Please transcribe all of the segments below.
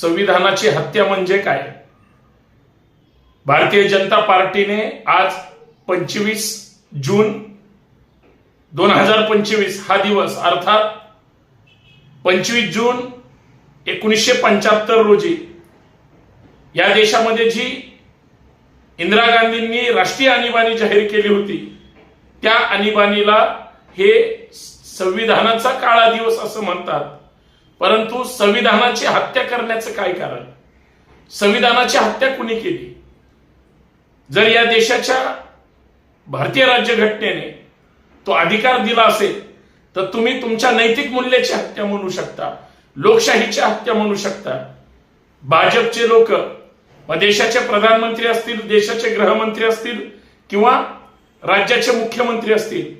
संविधानाची हत्या म्हणजे काय? भारतीय जनता पार्टीने आज पंचवीस जून दोन हजार पंचवीस हा दिवस अर्थात पंचवीस जून एकोणीसशे पंच्याहत्तर रोजी या देशामध्ये जी इंदिरा गांधींनी राष्ट्रीय आणीबाणी जाहीर केली होती त्या आणीबाणीला हे संविधानाचा काळा दिवस असं म्हणतात. परंतु संविधानाची हत्या करण्याचं काय कारण? संविधानाची हत्या कुणी केली? जर या देशाच्या भारतीय राज्यघटनेने तो अधिकार दिला असेल तर तुम्ही तुमच्या नैतिक मूल्याची हत्या म्हणू शकता लोकशाहीची हत्या म्हणू शकता. भाजपचे लोक देशाचे प्रधानमंत्री असतील देशाचे गृहमंत्री असतील किंवा राज्याचे मुख्यमंत्री असतील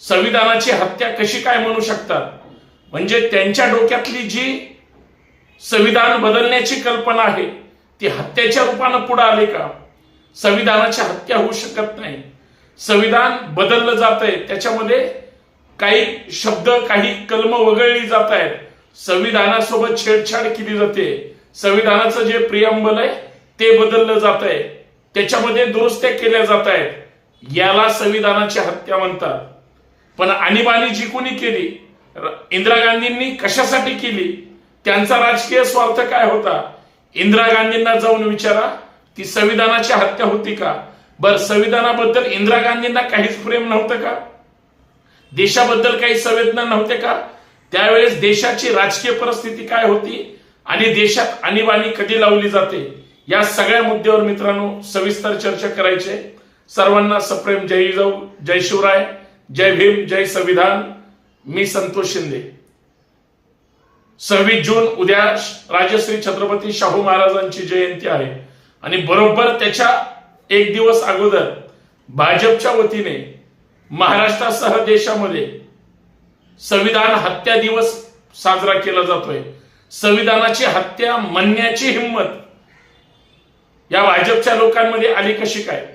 संविधानाची हत्या कशी काय म्हणू शकतात? म्हणजे त्यांच्या डोक्यातली जी संविधान बदलण्याची कल्पना आहे ती हत्याच्या रूपानं पुढे आली का? संविधानाची हत्या होऊ शकत नाही. संविधान बदललं जात आहे त्याच्यामध्ये काही शब्द काही कलम वगळली जात आहेत संविधानासोबत छेडछाड केली जाते. संविधानाचं जे प्रियंबल आहे ते बदललं जात आहे त्याच्यामध्ये दुरुस्त्या केल्या जात आहेत याला संविधानाची हत्या म्हणतात. पण आणीबाणी जी कोणी केली इंदिरा गांधींनी कशासाठी केली? त्यांचा राजकीय स्वार्थ काय होता? इंदिरा गांधींना जाऊन विचारा ती संविधानाची हत्या होती का? बर संविधानाबद्दल इंदिरा गांधींना काहीच प्रेम नव्हतं का? देशाबद्दल काही संवेदना नव्हते का? त्यावेळेस देशाची राजकीय परिस्थिती काय होती? आणि देशात आणीबाणी कधी लावली जाते? या सगळ्या मुद्द्यावर मित्रांनो सविस्तर चर्चा करायचे. सर्वांना सप्रेम जय जाऊ जय शिवराय जय भीम जय संविधान. मी संतोष शिंदे. सव्वीस जून उद्या राजश्री छत्रपती शाहू महाराजांची जयंती आहे. आणि बरोबर त्याच्या एक दिवस अगोदर भाजपच्या वतीने महाराष्ट्रासह देशामध्ये संविधान हत्या दिवस साजरा केला जातोय. संविधानाची हत्या म्हणण्याची हिंमत या भाजपच्या लोकांमध्ये आली कशी काय?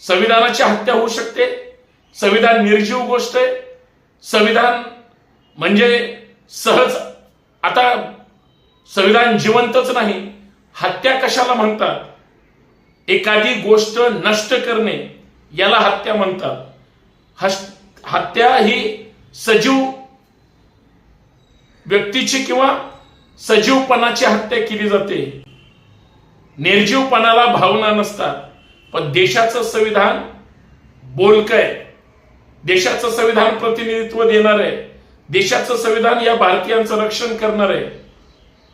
संविधानाची हत्या होऊ शकते? संविधान निर्जीव गोष्ट आहे? संविधान म्हणजे सहज आता संविधान जिवंतच नाही हत्या कशाला म्हणतात? एखादी गोष्ट नष्ट करणे याला हत्या म्हणतात. हत्या ही सजीव व्यक्तीची किंवा सजीवपणाची हत्या केली जाते. निर्जीवपणाला भावना नसतात. पण देशाचं संविधान बोलकय. आहे देशाचं संविधान प्रतिनिधित्व देणार आहे देशाचं संविधान या भारतीयांचं रक्षण करणार आहे.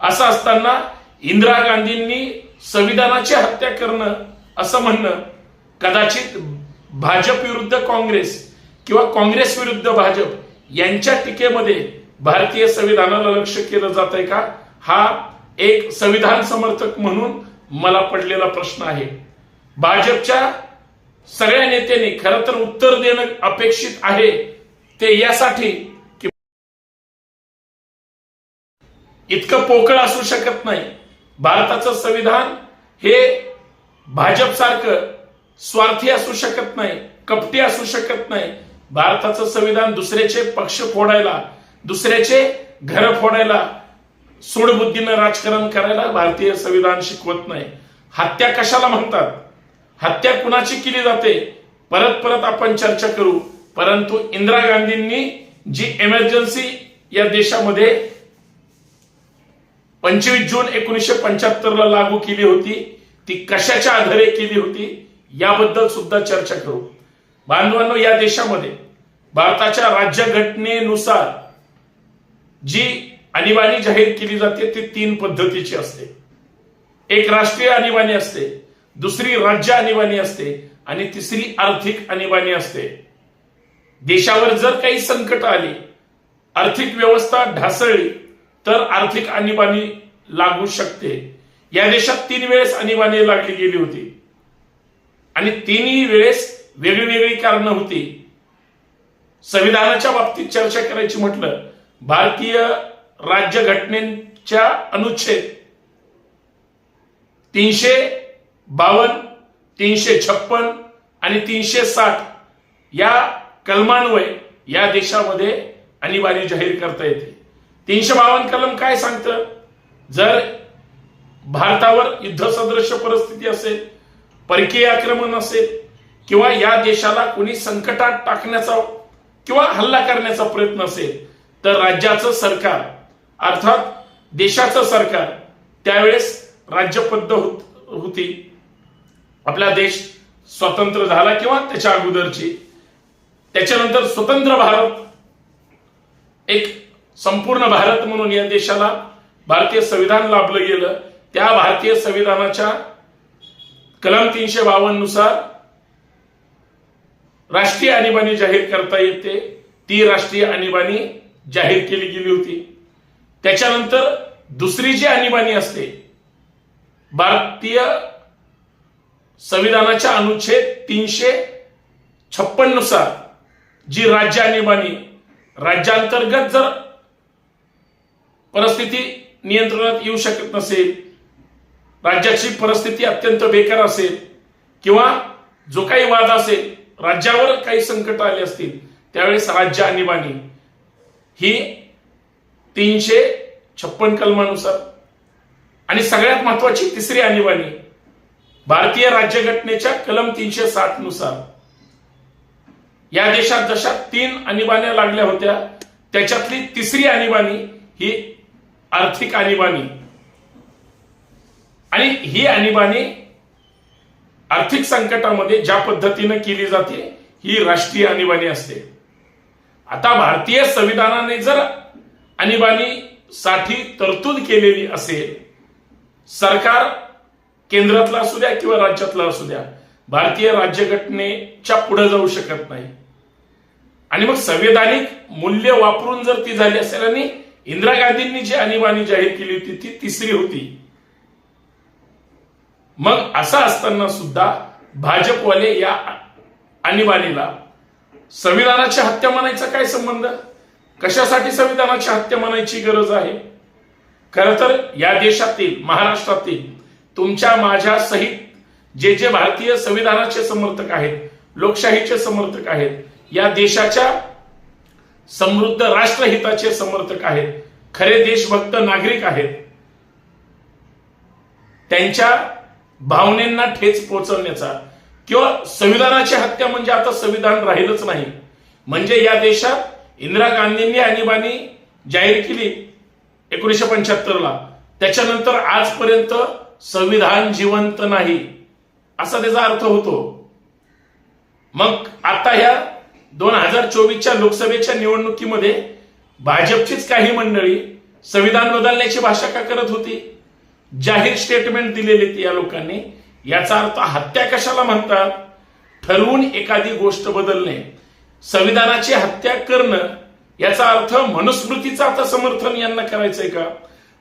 असं असताना इंदिरा गांधींनी संविधानाची हत्या करणं असं म्हणणं कदाचित भाजप विरुद्ध काँग्रेस किंवा काँग्रेस विरुद्ध भाजप यांच्या टीकेमध्ये भारतीय संविधानाला लक्ष केलं जात आहे का? हा एक संविधान समर्थक म्हणून मला पडलेला प्रश्न आहे. भाजपच्या सगळ्या नेत्यांनी खरं तर उत्तर देणं अपेक्षित आहे ते यासाठी इतकं पोकळ असू शकत नाही. भारताचं संविधान हे भाजप सारखं स्वार्थी असू शकत नाही कपटी असू शकत नाही. भारताचं संविधान दुसऱ्याचे पक्ष फोडायला दुसऱ्याचे घर फोडायला सूडबुद्धीनं राजकारण करायला भारतीय संविधान शिकवत नाही. हत्या कशाला म्हणतात? हत्या कुणाची केली जाते? परत परत आपण चर्चा करू. परंतु इंदिरा गांधींनी जी एमर्जन्सी या देशामध्ये पंचवीस जून एकोणीसशे पंच्याहत्तरला लागू केली होती. ती कशाच्या आधारे केली होती? याबद्दल सुद्धा चर्चा करू. बांधवांनो या देशामध्ये भारताच्या राज्यघटनेनुसार जी आणीबाणी जाहीर केली जाते ती तीन पद्धतीची असते. एक राष्ट्रीय आणीबाणी असते दुसरी राज्य आणीबाणी असते आणि तिसरी आर्थिक आणीबाणी असते. देशावर जर काही संकट आली आर्थिक व्यवस्था ढासळली तर आर्थिक आणीबाणी लागू शकते. या देशात तीन वेळेस आणीबाणी लागली गेली होती. आणि तिन्ही वेळेस वेगळी वेगळी कारणं होती. संविधानाच्या बाबतीत चर्चा करायची म्हटलं भारतीय राज्यघटनेच्या अनुच्छेद तीनशे बावन्न तीनशे छप्पन आणि तीनशे साठ या कलमान्वये या देशामध्ये आणीबाणी जाहीर करता येते. तीनशे बावन्न कलम काय सांगतं? जर भारतावर युद्धसदृश्य परिस्थिती असेल परकीय आक्रमण असेल किंवा या देशाला कोणी संकटात टाकण्याचा किंवा हल्ला करण्याचा प्रयत्न असेल तर राज्याचं सरकार अर्थात देशाचं सरकार त्यावेळेस राज्यपद्ध होत होती. आपला देश स्वतंत्र झाला किंवा त्याच्या अगोदरची. त्याच्यानंतर स्वतंत्र भारत एक संपूर्ण भारत म्हणून या देशाला भारतीय संविधान लाभलं गेलं. त्या भारतीय संविधानाच्या कलम तीनशे बावन्ननुसार राष्ट्रीय आणीबाणी जाहीर करता येते. ती राष्ट्रीय आणीबाणी जाहीर केली गेली होती. त्याच्यानंतर दुसरी जी आणीबाणी असते भारतीय संविधानाच्या अनुच्छेद तीनशे छप्पननुसार जी राज्य आणीबाणी राज्यांतर्गत जर परिस्थिती नियंत्रणात येऊ शकत नसेल राज्याची परिस्थिती अत्यंत बेकार असेल किंवा जो काही वाद असेल राज्यावर काही संकट आले असतील त्यावेळेस राज्य आणीबाणी. ही तीनशे छप्पन कलमानुसार. आणि सगळ्यात महत्वाची तिसरी आणीबाणी भारतीय राज्यघटनेच्या कलम तीनशे साठनुसार. या देशात जशा तीन आणीबाण्या लागल्या होत्या त्याच्यातली तिसरी आणीबाणी ही आर्थिक आणीबाणी. आणि ही आणीबाणी आर्थिक संकटामध्ये ज्या पद्धतीनं केली जाते ही राष्ट्रीय आणीबाणी असते. आता भारतीय संविधानाने जर आणीबाणी साठी तरतूद केलेली असेल सरकार केंद्रातला असू द्या किंवा राज्यातला असू द्या भारतीय राज्यघटनेच्या पुढे जाऊ शकत नाही. आणि मग संवैधानिक मूल्य वापरून जर ती झाली असेल आणि इंदिरा गांधींनी जी आणीबाणी जाहीर केली होती ती तिसरी होती. मग असं असताना सुद्धा भाजपवाले या आणीबाणीला संविधानाची हत्या म्हणायचा काय संबंध? कशासाठी संविधानाची हत्या म्हणायची गरज आहे? खर तर या देशातील महाराष्ट्रातील तुमच्या माझ्या सहित जे जे भारतीय संविधानाचे समर्थक आहेत लोकशाहीचे समर्थक आहेत या देशाच्या समृद्ध राष्ट्रहिताचे समर्थक आहेत खरे देशभक्त नागरिक आहेत. त्यांच्या भावनेंना ठेच पोहोचवण्याचा किंवा संविधानाची हत्या म्हणजे आता संविधान राहिलंच नाही. म्हणजे या देशात इंदिरा गांधींनी आणीबाणी जाहीर केली एकोणीशे पंच्याहत्तरला. त्याच्यानंतर आजपर्यंत संविधान जिवंत नाही. असा त्याचा अर्थ होतो. मग आता ह्या दोन हजार चोवीसच्या लोकसभेच्या निवडणुकीमध्ये भाजपचीच काही मंडळी संविधान बदलण्याची भाषा का करत होती? जाहीर स्टेटमेंट दिलेले या लोकांनी. याचा अर्थ हत्या कशाला म्हणतात? ठरवून एखादी गोष्ट बदलणे. संविधानाची हत्या करणं. याचा अर्थ मनुस्मृतीचं आता समर्थन यांना करायचंय का?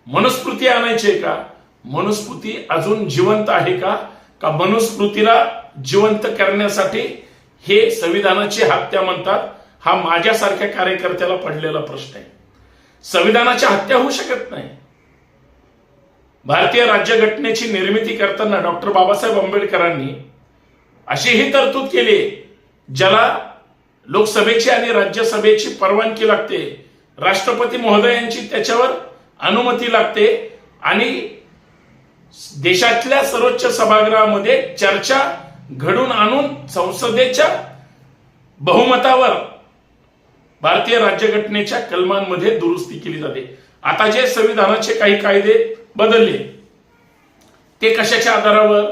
मनुस्मृती आणायची आहे का? मनुस्मृती अजून जिवंत आहे का? का मनुस्मृतीला जिवंत करण्यासाठी हे संविधानाची हत्या म्हणतात हा माझ्यासारख्या कार्यकर्त्याला पडलेला प्रश्न आहे. संविधानाची हत्या होऊ शकत नाही. भारतीय राज्यघटनेची निर्मिती करताना डॉक्टर बाबासाहेब आंबेडकरांनी अशीही तरतूद केली ज्याला लोकसभेची आणि राज्यसभेची परवानगी लागते राष्ट्रपती महोदयांची त्याच्यावर अनुमती लागते आणि देशातल्या सर्वोच्च सभागृहामध्ये चर्चा घडून आणून संसदेच्या बहुमतावर भारतीय राज्यघटनेच्या कलमांमध्ये दुरुस्ती केली जाते. आता जे संविधानाचे काही कायदे बदलले ते कशाच्या आधारावर?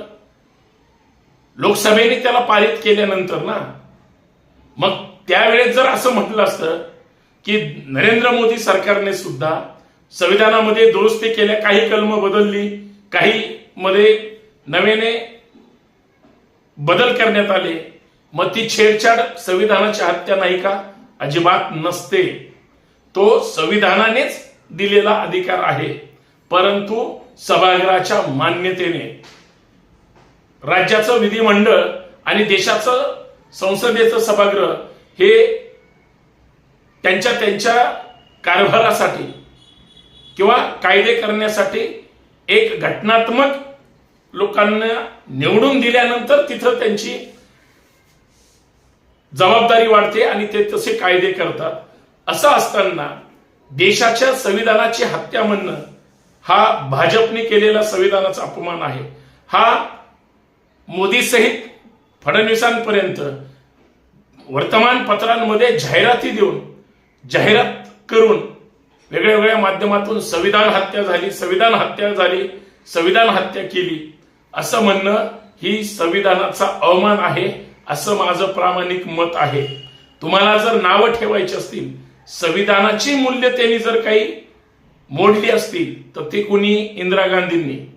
लोकसभेने त्याला पारित केल्यानंतर ना? मग त्यावेळेस जर असं म्हटलं असतं की नरेंद्र मोदी सरकारने सुद्धा संविधानामध्ये दुरुस्ती केल्या काही कलम बदलली काही मध्ये नव्याने बदल करण्यात आले. मग ती छेडछाड संविधानाची हत्या नाही का? अजिबात नसते. तो संविधानानेच दिलेला अधिकार आहे. परंतु सभागृहाच्या मान्यतेने. राज्याचं विधिमंडळ आणि देशाचं संसदेचं सभागृह हे त्यांच्या त्यांच्या कारभारासाठी किंवा कायदे करण्यासाठी एक घटनात्मक लोकांना निवडून दिल्यानंतर तिथं त्यांची जबाबदारी वाढते आणि ते तसे कायदे करतात. असं असताना देशाच्या संविधानाची हत्या म्हणणं हा भाजपने केलेला संविधानाचा अपमान आहे. हा मोदी सहित फडणवीसांपर्यंत वर्तमानपत्रांमध्ये जाहिराती देऊन जाहिरात करून वेगळ्या वेगळ्या माध्यमातून संविधान हत्या झाली संविधान हत्या झाली संविधान हत्या केली. असं म्हणणं ही संविधानाचा अवमान आहे असं माझं प्रामाणिक मत आहे. तुम्हाला जर नावं ठेवायची असतील संविधानाची मूल्य त्यांनी जर काही मोडली असतील तर ती कुणी? इंदिरा गांधींनी.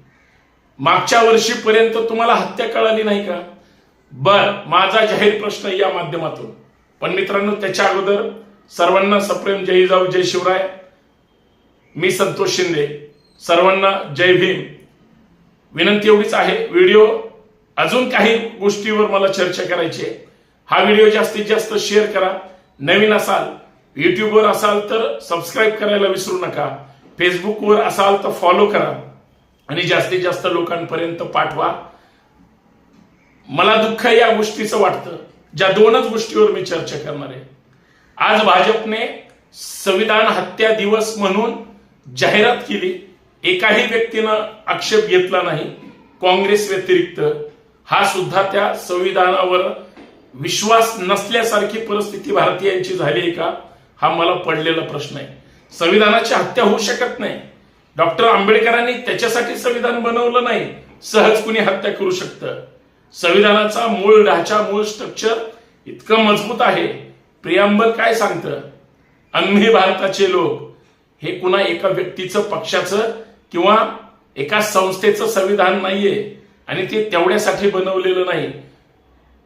मागच्या वर्षीपर्यंत तुम्हाला हत्या कळाली नाही का? बर माझा जाहीर प्रश्न या माध्यमातून. पण मित्रांनो त्याच्या अगोदर सर्वांना सप्रेम जय जाऊ जय शिवराय. मी संतोष शिंदे. सर्वांना जय भीम. विनंती एवढीच आहे. व्हिडिओ अजून काही गोष्टीवर मला चर्चा करायची आहे. हा व्हिडिओ जास्तीत जास्त शेअर करा. नवीन असाल युट्यूबवर असाल तर सबस्क्राईब करायला विसरू नका. फेसबुकवर असाल तर फॉलो करा आणि जास्तीत जास्त लोकांपर्यंत पाठवा. मला दुःख या गोष्टीचं वाटतं. ज्या दोनच गोष्टीवर मी चर्चा करणार आहे. आज भाजपने संविधान हत्या दिवस म्हणून जाहिरात केली. एकाही व्यक्तीनं आक्षेप घेतला नाही. काँग्रेस व्यतिरिक्त हा सुद्धा त्या संविधानावर विश्वास नसल्यासारखी परिस्थिती भारतीयांची झाली आहे का? हा मला पडलेला प्रश्न आहे. संविधानाची हत्या होऊ शकत नाही. डॉक्टर आंबेडकरांनी त्याच्यासाठी संविधान बनवलं नाही. सहज कुणी हत्या करू शकतं? संविधानाचा मूळ ढाचा मूळ स्ट्रक्चर इतकं मजबूत आहे. प्रियांबल काय सांगतं? आम्ही भारताचे लोक हे कुणा एका व्यक्तीचं पक्षाचं किंवा एका संस्थेचं संविधान नाहीये आणि ते तेवढ्यासाठी बनवलेलं नाही.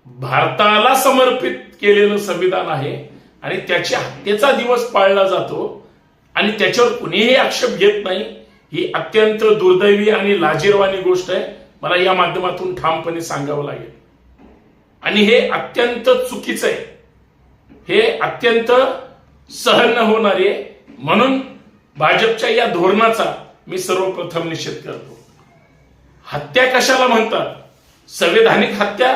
भारताला समर्पित केलेलं संविधान आहे आणि त्याच्या हत्येचा दिवस पाळला जातो आणि त्याच्यावर कुणीही आक्षेप घेत नाही. ही अत्यंत दुर्दैवी आणि लाजीरवाणी गोष्ट आहे. मला या माध्यमातून ठामपणे सांगावं लागेल. आणि हे अत्यंत चुकीचं आहे. हे अत्यंत सहन होणारे म्हणून भाजपच्या या धोरणाचा मी सर्वप्रथम निषेध करतो. हत्या कशाला म्हणतात? संवैधानिक हत्या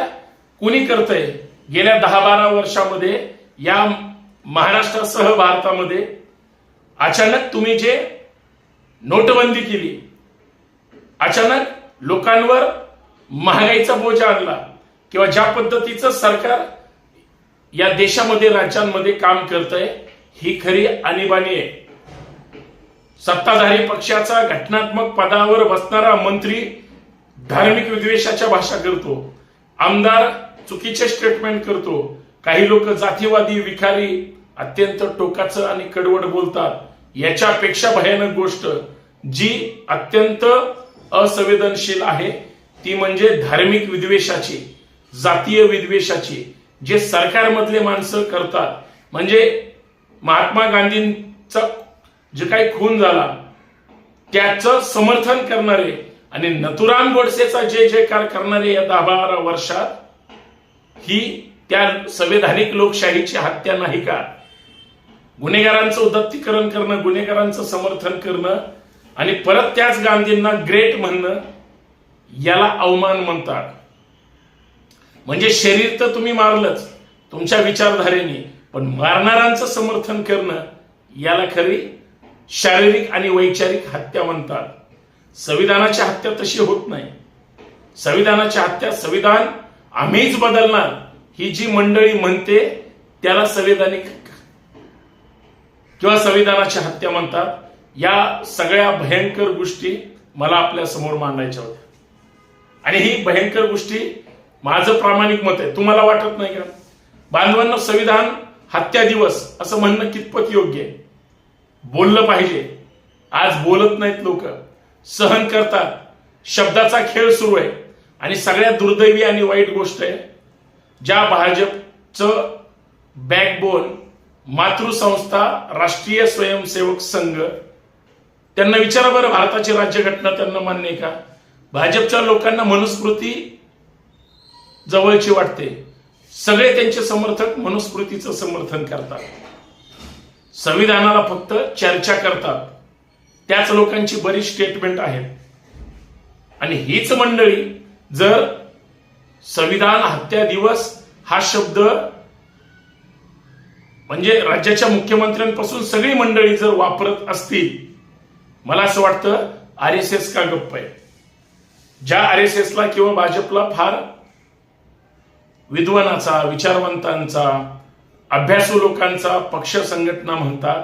कुणी करतंय? गेल्या दहा बारा वर्षामध्ये या महाराष्ट्रासह भारतामध्ये अचानक तुम्ही जे नोटबंदी केली अचानक लोकांवर महागाईचा बोजा आणला किंवा ज्या पद्धतीचं सरकार या देशामध्ये राज्यांमध्ये काम करतंय ही खरी आणीबाणी आहे. सत्ताधारी पक्षाचा घटनात्मक पदावर बसणारा मंत्री धार्मिक विद्वेषाच्या भाषा करतो. आमदार चुकीचे स्टेटमेंट करतो. काही लोक जातीवादी विखारी अत्यंत टोकाचं आणि कडवड बोलतात. याच्यापेक्षा भयानक गोष्ट जी अत्यंत असंवेदनशील आहे ती म्हणजे धार्मिक विद्वेषाची जातीय विद्वेषाची जे सरकारमधले माणसं करतात. म्हणजे महात्मा गांधींचा जे काही खून झाला त्याचं समर्थन करणारे आणि नथुराम गोडसेचा जे जयकार करणारे या दहा बारा वर्षात ही त्या संवैधानिक लोकशाहीची हत्या नाही का? गुन्हेगारांचं उदत्तीकरण करणं गुन्हेगारांचं समर्थन करणं आणि परत त्याच गांधींना ग्रेट म्हणणं याला अवमान म्हणतात. म्हणजे शरीर तर तुम्ही मारलंच तुमच्या विचारधारेने पण मारणाऱ्यांचं समर्थन करणं याला खरी शारीरिक आणि वैचारिक हत्या म्हणतात. संविधानाची हत्या तशी होत नाही. संविधानाची हत्या संविधान आम्हीच बदलणार ही जी मंडळी म्हणते त्याला संविधानिक किंवा संविधानाची हत्या म्हणतात. या सगळ्या भयंकर गोष्टी मला आपल्यासमोर मांडायच्या होत्या. आणि ही भयंकर गोष्टी माझं प्रामाणिक मत आहे. तुम्हाला वाटत नाही का? बांधवांना संविधान हत्या दिवस असं म्हणणं कितपत योग्य आहे? बोललं पाहिजे. आज बोलत नाहीत लोक. सहन करतात. शब्दाचा खेळ सुरू आहे. आणि सगळ्यात दुर्दैवी आणि वाईट गोष्ट आहे ज्या भाजपचं बॅकबोन मातृसंस्था राष्ट्रीय स्वयंसेवक संघ त्यांना विचारा बरं भारताची राज्यघटना त्यांना मान्य का? भाजपच्या लोकांना मनुस्मृती जवळची वाटते. सगळे त्यांचे समर्थक मनुस्मृतीचं समर्थन करतात. संविधानाला फक्त चर्चा करतात. त्याच लोकांची बरीच स्टेटमेंट आहेत. आणि हीच मंडळी जर संविधान हत्या दिवस हा शब्द म्हणजे राज्याच्या मुख्यमंत्र्यांपासून सगळी मंडळी जर वापरत असतील मला असं वाटतं आर एस एस का गप्प आहे. ज्या आर एस एसला किंवा भाजपला फार विद्वानाचा विचारवंतांचा अभ्यासू लोकांचा पक्ष संघटना म्हणतात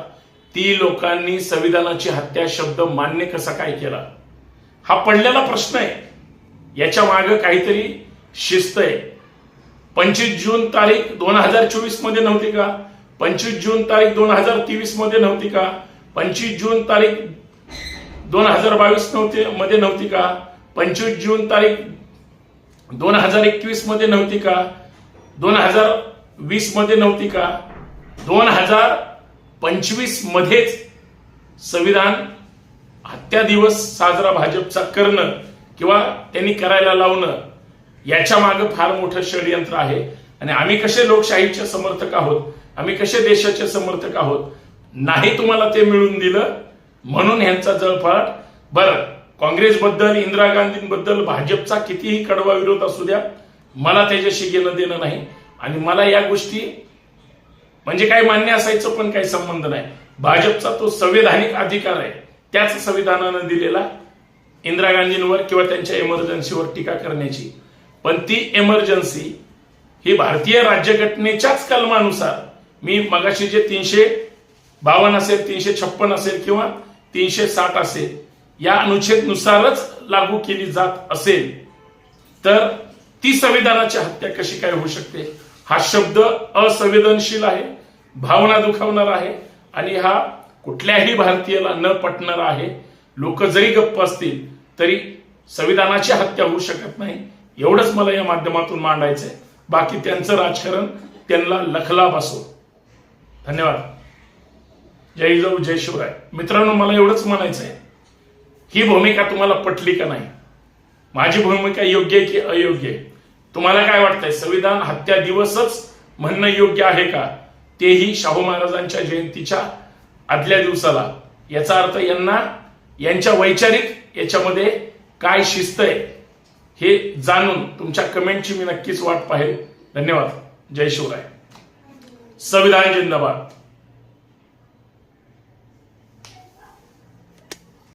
ती लोकांनी संविधानाची हत्या शब्द मान्य कसा काय केला? हा पडलेला प्रश्न आहे. याच्या मागे काहीतरी शिस्त आहे. पंचवीस जून तारीख दोन हजार चोवीसमध्ये नव्हती का? पंचवीस जून तारीख दोन हजार तेवीसमध्ये नव्हती का? पंचवीस जून तारीख दोन हजार बावीस नव्हती मध्ये नव्हती का? पंचवीस जून तारीख दोन हजार एकवीसमध्ये नव्हती का? दोन हजार वीसमध्ये नव्हती का? दोन हजार पंचवीस मध्येच संविधान हत्या दिवस साजरा भाजपचा करणं किंवा त्यांनी करायला लावणं याच्या मागे फार मोठं षडयंत्र आहे. आणि आम्ही कसे लोकशाहीचे समर्थक आहोत? आम्ही कसे देशाचे समर्थक आहोत? नाही तुम्हाला ते मिळून दिलं. म्हणून ह्यांचा जळफाट बरं काँग्रेसबद्दल इंदिरा गांधींबद्दल भाजपचा कितीही कडवा विरोध असू द्या मला त्याच्याशी घेणं देणं नाही. आणि मला या गोष्टी म्हणजे काय मान्य असायचं पण काही संबंध नाही. भाजपचा तो संवैधानिक अधिकार आहे त्याच संविधानानं दिलेला इंदिरा गांधींवर किंवा त्यांच्या इमर्जन्सीवर टीका करण्याची. पण ती इमर्जन्सी ही भारतीय राज्यघटनेच्याच कलमानुसार मी मगाशी जे तीनशे बावन्न असेल तीनशे छप्पन असेल किंवा तीनशे साठ असेल या अनुच्छेदनुसारच लागू केली जात असेल तर ती संविधानाची हत्या कशी काय होऊ शकते? हा शब्द असंवेदनशील आहे भावना दुखावणार आहे आणि हा कुठल्याही भारतीयाला न पटणार आहे. लोक जरी गप्प असतील तरी संविधानाची हत्या होऊ शकत नाही. एवढंच मला या माध्यमातून मांडायचंय. बाकी त्यांचं राजकारण त्यांना लखला बसो धन्यवाद. जय जाऊ जय शिवराय. मित्रांनो मला एवढंच म्हणायचं आहे ही भूमिका तुम्हाला पटली का नाही? माझी भूमिका योग्य आहे की अयोग्य आहे? तुम्हाला काय वाटतंय? संविधान हत्या दिवसच म्हणणं योग्य आहे का? तेही शाहू महाराजांच्या जयंतीच्या आदल्या दिवसाला. याचा अर्थ यांना यांच्या वैचारिक याच्यामध्ये काय शिस्त आहे हे जाणून तुमच्या कमेंटची मी नक्कीच वाट पाहेल. धन्यवाद. जय शिवराय. संविधान जिंदाबाद.